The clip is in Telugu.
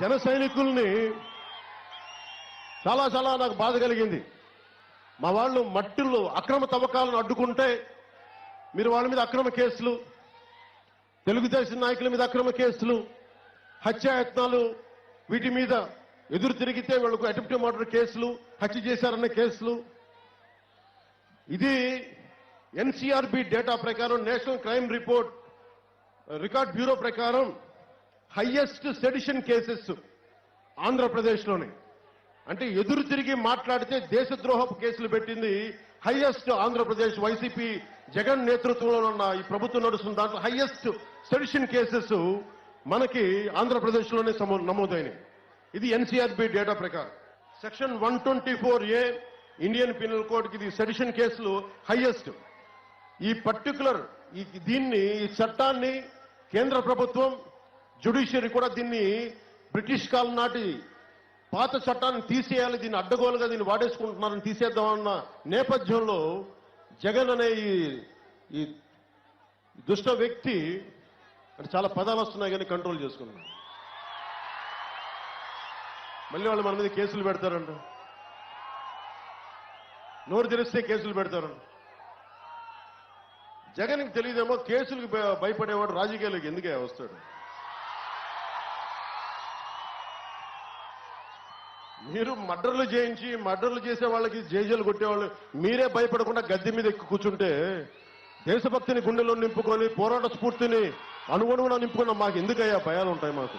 జన సైనికుల్ని చాలా చాలా నాకు బాధ కలిగింది. మా వాళ్ళు మట్టిల్లో అక్రమ తవ్వకాలను అడ్డుకుంటే మీరు వాళ్ళ మీద అక్రమ కేసులు తెలుగుదేశం నాయకుల మీద అక్రమ కేసులు హత్యాయత్నాలు వీటి మీద ఎదురు తిరిగితే వాళ్ళకు అటెంప్ట్ మర్డర్ కేసులు హత్య చేశారన్న కేసులు. ఇది ఎన్సీఆర్బి డేటా ప్రకారం national crime report record bureau ప్రకారం హయ్యెస్ట్ సెడిషన్ కేసెస్ ఆంధ్రప్రదేశ్లోనే. అంటే ఎదురు తిరిగి మాట్లాడితే దేశద్రోహపు కేసులు పెట్టింది హైయెస్ట్ ఆంధ్రప్రదేశ్ వైసీపీ జగన్ నేతృత్వంలో ఉన్న ఈ ప్రభుత్వం నడుస్తున్న దాంట్లో హైయెస్ట్ సెడిషన్ కేసెస్ మనకి ఆంధ్రప్రదేశ్లోనే సమూ- నమోదైనవి ఇది ఎన్సీఆర్బి డేటా ప్రకారం. Section one twenty four A Indian penal కోడ్కి ఇది సెడిషన్ కేసులు హైయెస్ట్ ఈ పర్టికులర్ ఈ దీన్ని ఈ చట్టాన్ని కేంద్ర ప్రభుత్వం జ్యుడిషియరీ కూడా దీన్ని బ్రిటిష్ కాలం నాటి పాత చట్టాన్ని తీసేయాలి దీన్ని అడ్డగోలుగా దీన్ని వాడేసుకుంటున్నారని తీసేద్దామన్న నేపథ్యంలో జగన్ అనే ఈ దుష్ట వ్యక్తి అంటే చాలా పదాలు వస్తున్నాయి కానీ కంట్రోల్ చేసుకున్నాను మళ్ళీ వాళ్ళు మన మీద కేసులు పెడతారంట. నోరు తెరిస్తే కేసులు పెడతారంట. జగన్కి తెలియదేమో కేసులకు భయ- భయపడేవాడు రాజకీయాలకు ఎందుకే వస్తాడు? మీరు మర్డర్లు చేయించి మర్డర్లు చేసే వాళ్ళకి జైజీలు కొట్టేవాళ్ళు మీరే భయపడకుండా గద్దె మీద ఎక్కి కూర్చుంటే దేశభక్తిని గుండెలో నింపుకొని పోరాట స్ఫూర్తిని అనుగుణంగా నింపుకున్న మాకు ఎందుకయ్యా భయాలు ఉంటాయి మాకు?